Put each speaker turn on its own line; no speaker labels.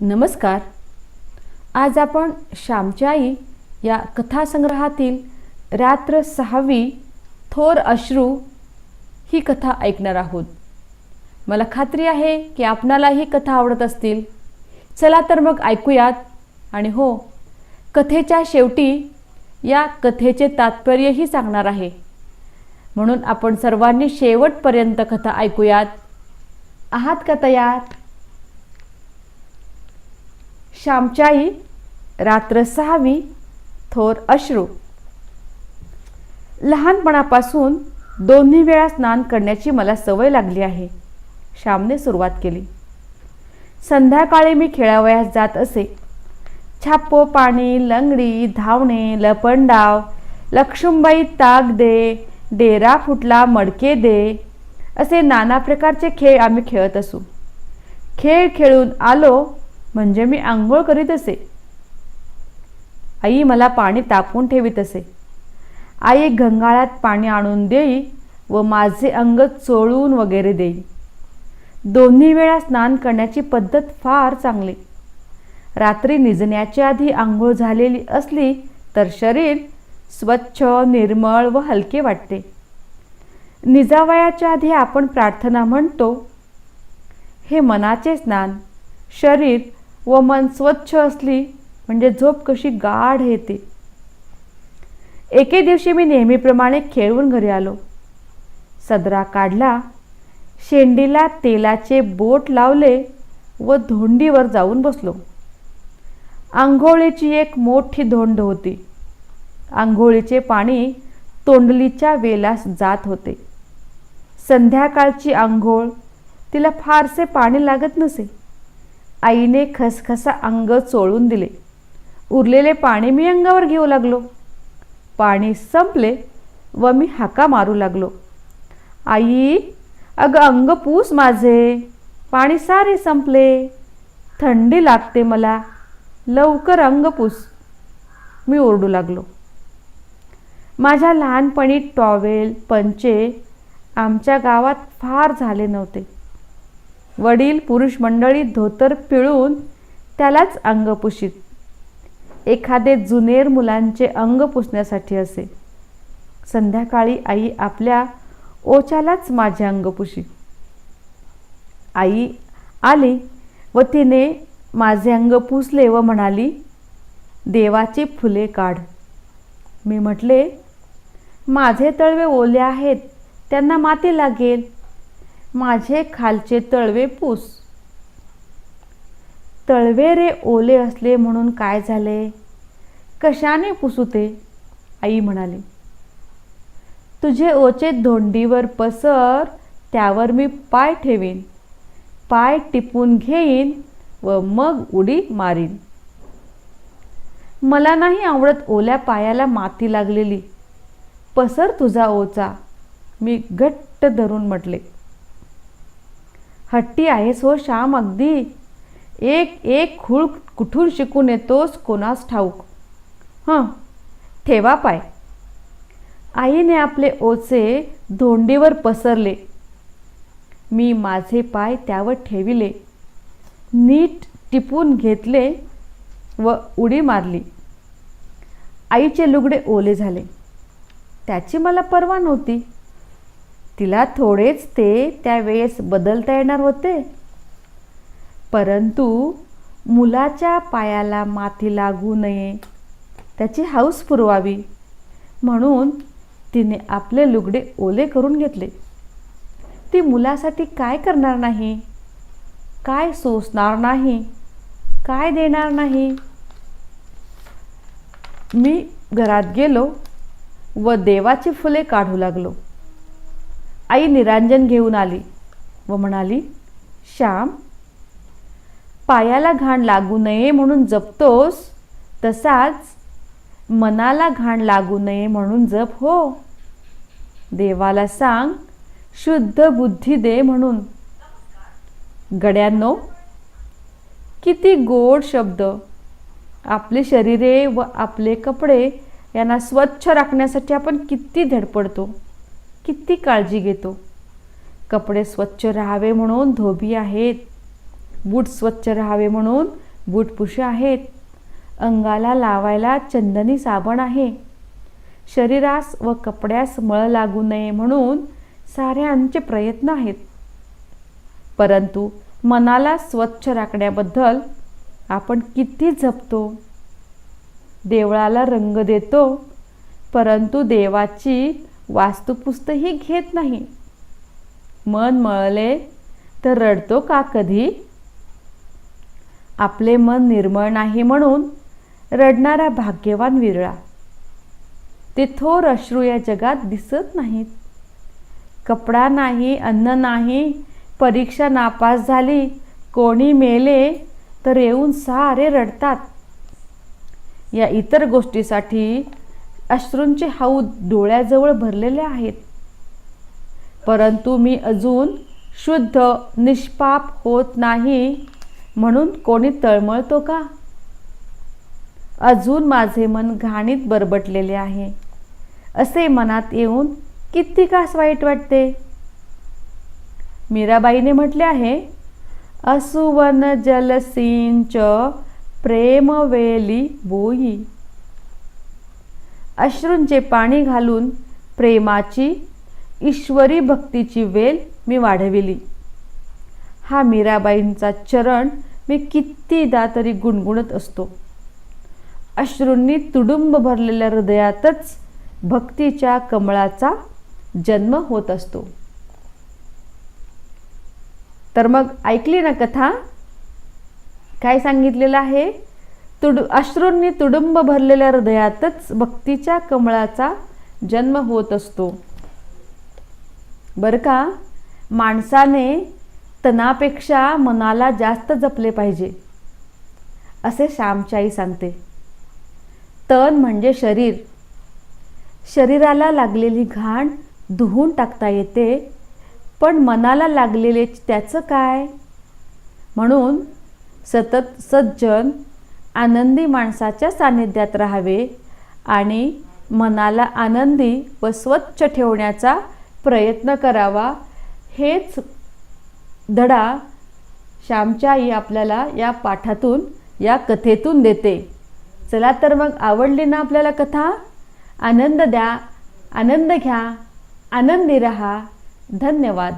नमस्कार. आज आपण श्यामची आई या कथासंग्रहातील रात्र सहावी थोर अश्रू ही कथा ऐकणार आहोत. मला खात्री आहे की आपणाला ही कथा आवडत असतील. चला तर मग ऐकूयात. आणि हो कथेच्या शेवटी या कथेचे तात्पर्यही सांगणार आहे. म्हणून आपण सर्वांनी शेवटपर्यंत कथा ऐकूयात. आहात का तयार? श्यामच्याई रात्र सहावी थोर अश्रू. लहानपणापासून दोन्ही वेळा स्नान करण्याची मला सवय लागली आहे. श्यामने सुरुवात केली. संध्याकाळी मी खेळावयास जात असे. छापो पाणी लंगडी धावणे लपंडाव लक्ष्मीबाई ताक दे डेरा फुटला मडके दे असे नाना प्रकारचे खेळ आम्ही खेळत असू. खेळ खेळून आलो म्हणजे मी आंघोळ करीत असे. आई मला पाणी तापवून ठेवीत असे. आई गंगाळात पाणी आणून देई व माझे अंग चोळून वगैरे देई. दोन्ही वेळा स्नान करण्याची पद्धत फार चांगली. रात्री निजण्याच्या आधी आंघोळ झालेली असली तर शरीर स्वच्छ निर्मळ व हलके वाटते. निजावयाच्या आधी आपण प्रार्थना म्हणतो हे मनाचे स्नान शरीर व मन स्वच्छ असली म्हणजे झोप कशी गाढ येते. एके दिवशी मी नेहमीप्रमाणे खेळून घरी आलो. सदरा काढला शेंडीला तेलाचे बोट लावले व धोंडीवर जाऊन बसलो. आंघोळीची एक मोठी धोंड होती. आंघोळीचे पाणी तोंडलीच्या वेलास जात होते. संध्याकाळची आंघोळ तिला फारसे पाणी लागत नसे. आईने खसखसा अंग चोळून दिले. उरलेले पाणी मी अंगावर घेऊ लागलो. पाणी संपले व मी हाका मारू लागलो. आई अगं अंग पूस माझे. पाणी सारे संपले. थंडी लागते मला. लवकर अंग पूस. मी ओरडू लागलो. माझ्या लहानपणी टॉवेल पंचे आमच्या गावात फार झाले नव्हते. वडील पुरुष मंडळी धोतर पिळून त्यालाच अंग पुशीत. एखादे जुनेर मुलांचे अंग पुसण्यासाठी असे. संध्याकाळी आई आपल्या ओच्यालाच माझे अंग पुशी आई आली व तिने माझे अंग पुसले व म्हणाली देवाची फुले काढ. मी म्हटले माझे तळवे ओले आहेत त्यांना माती लागेल. माझे खालचे तळवे पूस. तळवे रे ओले असले म्हणून काय झाले? कशाने पुसू ते आई म्हणाली. तुझे ओचे धोंडीवर पसर त्यावर मी पाय ठेवीन. पाय टिपून घेईन व मग उडी मारीन. मला नाही आवडत ओल्या पायाला माती लागलेली. पसर तुझा ओचा मी घट्ट धरून म्हटले. हट्टी आहेस हो श्याम अगदी एक एक खूळ कुठून शिकून येतोस कोणास ठाऊक. हं ठेवा पाय. आईने आपले ओचे धोंडीवर पसरले. मी माझे पाय त्यावर ठेविले. नीट टिपून घेतले व उडी मारली. आईचे लुगडे ओले झाले. त्याची मला पर्वा नव्हती. तिला थोडेच ते त्यावेळेस बदलता येणार होते. परंतु मुलाच्या पायाला माती लागू नये त्याची हौस पुरवावी म्हणून तिने आपले लुगडे ओले करून घेतले. ती मुलासाठी काय करणार नाही? काय सोसणार नाही? काय देणार नाही? मी घरात गेलो व देवाची फुले काढू लागलो. आई निरांजन घेऊन आली व म्हणाली श्याम पायाला घाण लागू नये म्हणून जपतोस तसाच मनाला घाण लागू नये म्हणून जप हो. देवाला सांग शुद्ध बुद्धी दे म्हणून. गड्यांनो किती गोड शब्द. आपले शरीरे व आपले कपडे यांना स्वच्छ राखण्यासाठी आपण किती धडपडतो. किती काळजी घेतो? कपडे स्वच्छ राहावे म्हणून धोबी आहेत. बूट स्वच्छ राहावे म्हणून बूटपुशे आहेत. अंगाला लावायला चंदनी साबण आहे. शरीरास व कपड्यास मळ लागू नये म्हणून साऱ्यांचे प्रयत्न आहेत. परंतु मनाला स्वच्छ राखण्याबद्दल आपण किती जपतो? देवळाला रंग देतो परंतु देवाची वास्तुपुस्तही घेत नाही. मन मळले तर रडतो का कधी? आपले मन निर्मळ नाही म्हणून रडणारा भाग्यवान विरळा. ते थोर अश्रू या जगात दिसत नाहीत. कपडा नाही अन्न नाही परीक्षा नापास झाली कोणी मेले तर येऊन सारे रडतात. या इतर गोष्टीसाठी अश्रूंचे हौद डोळ्याजवळ भरलेले आहेत. परंतु मी अजून शुद्ध निष्पाप होत नाही म्हणून कोणी तळमळतो का? अजून माझे मन घाणीत बरबटलेले आहे. असे मनात येऊन किती कास वाईट वाटते? मीराबाईने म्हटले आहे असुवन जलसिंच प्रेमवेली बोई. अश्रूंचे पाणी घालून प्रेमाची ईश्वरी भक्तीची वेल मी वाढविली. हा मीराबाईंचा चरण मी कितीदा तरी गुणगुणत असतो. अश्रूंनी तुडुंब भरलेल्या हृदयातच भक्तीच्या कमळाचा जन्म होत असतो. तर मग ऐकली ना कथा? काय सांगितलेलं आहे? तुड अश्रूंनी तुडुंब भरलेल्या हृदयातच भक्तीच्या कमळाचा जन्म होत असतो. बरं का? माणसाने तणापेक्षा मनाला जास्त जपले पाहिजे. असे श्यामच्याई सांगते. तण म्हणजे शरीर. शरीराला लागलेली घाण धुवून टाकता येते पण मनाला लागलेले त्याचं काय? म्हणून सतत सज्जन आनंदी माणसाच्या सान्निध्यात राहावे आणि मनाला आनंदी व स्वच्छ ठेवण्याचा प्रयत्न करावा. हेच धडा श्यामच्या आई आपल्याला या पाठातून या कथेतून देते. चला तर मग आवडली ना आपल्याला कथा? आनंद द्या आनंद घ्या आनंदी रहा. धन्यवाद.